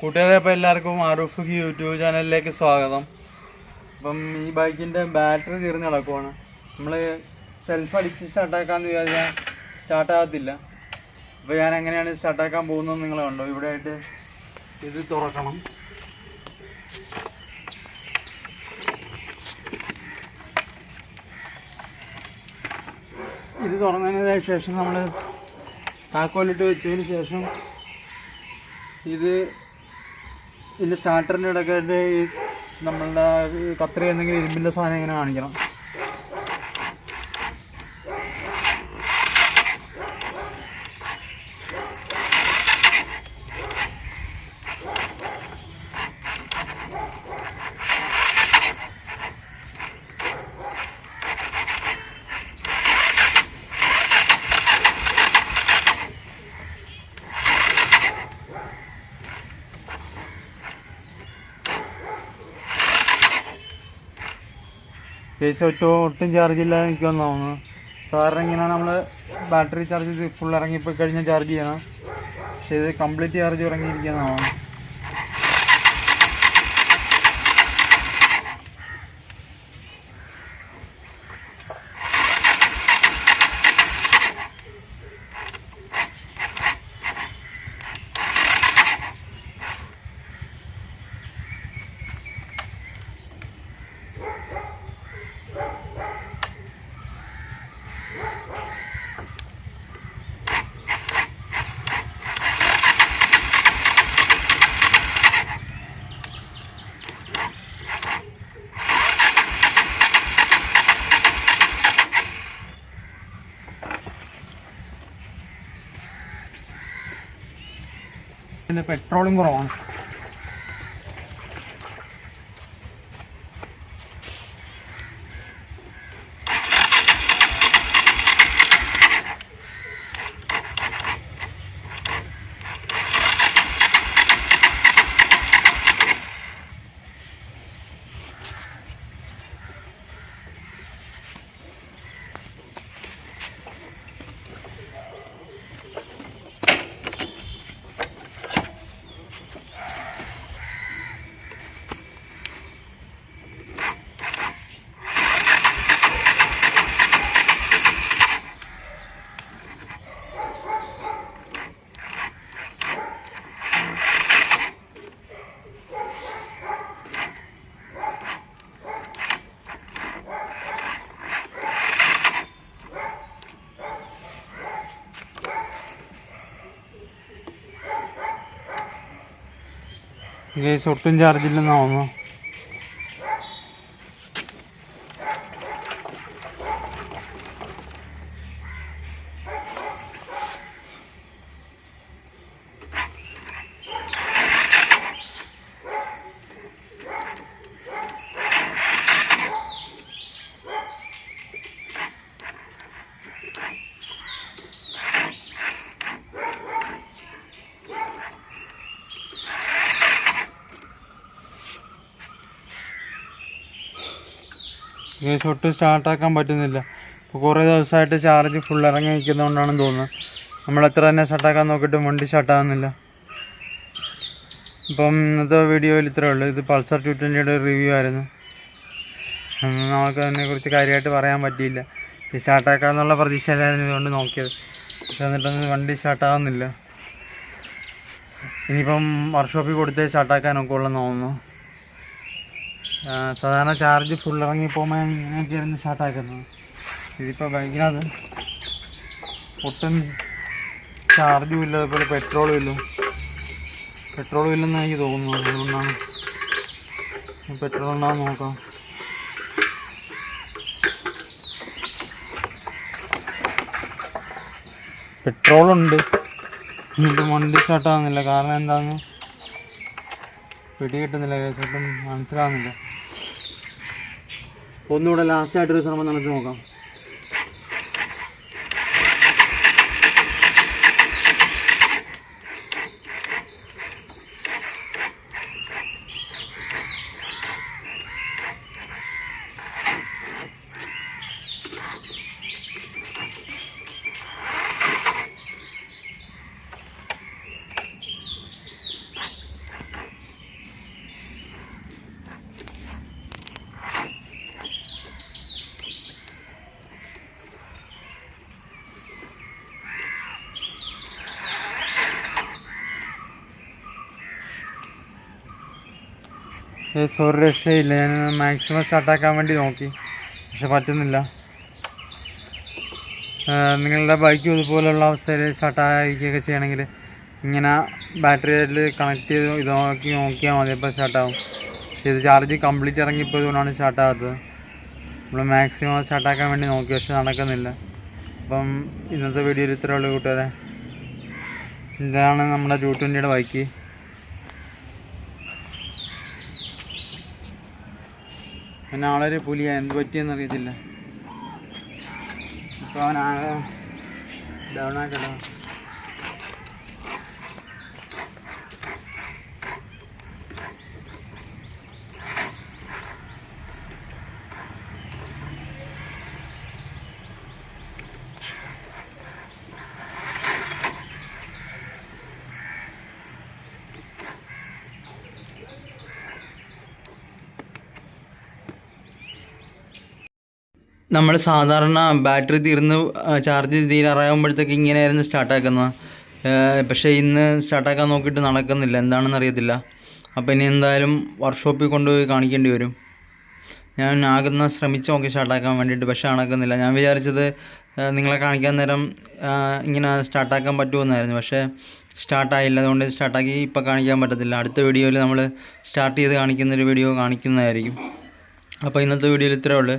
കൂട്ടുകാരെ അപ്പോൾ എല്ലാവർക്കും ആറൂഫ് യൂട്യൂബ് ചാനലിലേക്ക് സ്വാഗതം. അപ്പം ഈ ബൈക്കിന്റെ ബാറ്ററി തീർന്ന് കിടക്കുവാണ്. നമ്മൾ സെൽഫ് അടിച്ച് സ്റ്റാർട്ടാക്കാന്ന് വിചാരിച്ചാൽ സ്റ്റാർട്ടാകത്തില്ല അപ്പോൾ ഞാൻ എങ്ങനെയാണ് സ്റ്റാർട്ടാക്കാൻ പോകുന്നത് നിങ്ങൾ കണ്ടോ? ഇവിടെ ആയിട്ട് ഇത് തുറക്കണം. ഇത് തുറന്നതിന് ശേഷം നമ്മൾ താക്കോലിട്ട് വെച്ചതിന് ശേഷം ഇത് ഇതിന്റെ സ്റ്റാർട്ടറിന്റെ ഇടയ്ക്കായിട്ട് നമ്മളുടെ കത്രി എന്തെങ്കിലും ഇരുമ്പിന്റെ സാധനം ഇങ്ങനെ കാണിക്കണം. കേസ് ഒറ്റ ഒട്ടും ചാർജ് ഇല്ലാതെ എനിക്ക് തോന്നുന്നു. സാറിന് ഇങ്ങനെ നമ്മൾ ബാറ്ററി ചാർജ് ഫുൾ ഇറങ്ങിപ്പോയി കഴിഞ്ഞാൽ ചാർജ് ചെയ്യണം. പക്ഷേ ഇത് കംപ്ലീറ്റ് ചാർജ് ഇറങ്ങിയിരിക്കുന്ന പിന്നെ പെട്രോളും കുറവാണ്. കേസ് ഒട്ടും ചാർജ് ഇല്ലെന്ന് തോന്നുന്നു. കേസ് ഒട്ടും സ്റ്റാർട്ടാക്കാൻ പറ്റുന്നില്ല. ഇപ്പോൾ കുറേ ദിവസമായിട്ട് ചാർജ് ഫുൾ ഇറങ്ങി നിൽക്കുന്നതുകൊണ്ടാണെന്ന് തോന്നുന്നത്. നമ്മൾ എത്ര തന്നെ ഷട്ടാക്കാൻ നോക്കിയിട്ടും വണ്ടി ഷട്ടാകുന്നില്ല ഇപ്പം ഇന്നത്തെ വീഡിയോയിൽ ഇത്രയേ ഉള്ളൂ. ഇത് പൾസർ ടു ട്വന്റിയുടെ റിവ്യൂ ആയിരുന്നു. നമുക്ക് അതിനെക്കുറിച്ച് കാര്യമായിട്ട് പറയാൻ പറ്റിയില്ല. ഇത് സ്റ്റാർട്ടാക്കാന്നുള്ള പ്രതീക്ഷയിലായിരുന്നു ഇതുകൊണ്ട് നോക്കിയത്. പക്ഷെ എന്നിട്ടൊന്നും വണ്ടി സ്റ്റാർട്ടാകുന്നില്ല ഇനിയിപ്പം വർക്ക്ഷോപ്പിൽ കൊടുത്തേ സ്റ്റാർട്ടാക്കാനൊക്കെ ഉള്ളതെന്ന് തോന്നുന്നു. സാധാരണ ചാർജ് ഫുൾ ഇറങ്ങി പോകുമ്പോൾ ഇങ്ങനെയൊക്കെ സ്റ്റാർട്ടാക്കുന്നത് ഇതിപ്പോൾ ബൈക്കിനകത്ത് ഒട്ടും ചാർജും ഇല്ല അതുപോലെ പെട്രോളും ഇല്ല. പെട്രോളും ഇല്ലെന്ന് എനിക്ക് തോന്നുന്നു അതുകൊണ്ടാണ് പെട്രോൾ ഉണ്ടാകും നോക്കാം. പെട്രോളുണ്ട് എന്നിട്ട് വണ്ടി സ്റ്റാർട്ടാകുന്നില്ല കാരണം എന്താണെന്ന് പിടി കിട്ടുന്നില്ല. കേട്ടൊട്ടും മനസ്സിലാവുന്നില്ല. ഒന്നുകൂടെ ലാസ്റ്റായിട്ടൊരു ശ്രമം നടത്തി നോക്കാം. ഒരു രക്ഷയില്ല. ഞാൻ മാക്സിമം സ്റ്റാർട്ടാക്കാൻ വേണ്ടി നോക്കി. പക്ഷെ പറ്റുന്നില്ല. നിങ്ങളുടെ ബൈക്ക് ഇതുപോലുള്ള അവസ്ഥയിൽ സ്റ്റാർട്ടായിരിക്കുകയൊക്കെ ചെയ്യണമെങ്കിൽ ഇങ്ങനെ ബാറ്ററിയിൽ കണക്ട് ചെയ്ത് ഇത് നോക്കി നോക്കിയാൽ മതി. അപ്പോൾ സ്റ്റാർട്ടാവും പക്ഷേ ഇത് ചാർജ് കംപ്ലീറ്റ് ഇറങ്ങിയപ്പോൾ ഇതുകൊണ്ടാണ് സ്റ്റാർട്ടാകാത്തത് നമ്മൾ മാക്സിമം സ്റ്റാർട്ടാക്കാൻ വേണ്ടി നോക്കി. പക്ഷെ നടക്കുന്നില്ല. അപ്പം ഇന്നത്തെ വീഡിയോയിൽ ഇത്രയുള്ള കൂട്ടുകാരെ. ഇതാണ് നമ്മുടെ ടു ട്വന്റിയുടെ ബൈക്ക് പിന്നെ ആളൊരു പുലിയാ എന്ത് പറ്റിയെന്ന് അറിയത്തില്ല. ഇപ്പോൾ അവനാകെ ഡൗൺ ആക്കട്ടോ നമ്മൾ സാധാരണ ബാറ്ററി തീർന്ന് ചാർജ് തീരാറാകുമ്പോഴത്തേക്ക് ഇങ്ങനെയായിരുന്നു സ്റ്റാർട്ടാക്കുന്നത് പക്ഷേ ഇന്ന് സ്റ്റാർട്ടാക്കാൻ നോക്കിയിട്ട് നടക്കുന്നില്ല. എന്താണെന്ന് അറിയത്തില്ല. അപ്പോൾ ഇനി എന്തായാലും വർക്ക്ഷോപ്പിൽ കൊണ്ടുപോയി കാണിക്കേണ്ടി വരും. ഞാൻ ആകുന്ന ശ്രമിച്ച് നോക്കി സ്റ്റാർട്ടാക്കാൻ വേണ്ടിയിട്ട് പക്ഷേ നടക്കുന്നില്ല. ഞാൻ വിചാരിച്ചത് നിങ്ങളെ കാണിക്കാൻ നേരം ഇങ്ങനെ സ്റ്റാർട്ടാക്കാൻ പറ്റുമെന്നായിരുന്നു. പക്ഷേ സ്റ്റാർട്ടായില്ല അതുകൊണ്ട് സ്റ്റാർട്ടാക്കി ഇപ്പോൾ കാണിക്കാൻ പറ്റത്തില്ല. അടുത്ത വീഡിയോയിൽ നമ്മൾ സ്റ്റാർട്ട് ചെയ്ത് കാണിക്കുന്നൊരു വീഡിയോ കാണിക്കുന്നതായിരിക്കും. അപ്പോൾ ഇന്നത്തെ വീഡിയോയിൽ ഇത്രയേ ഉള്ളൂ.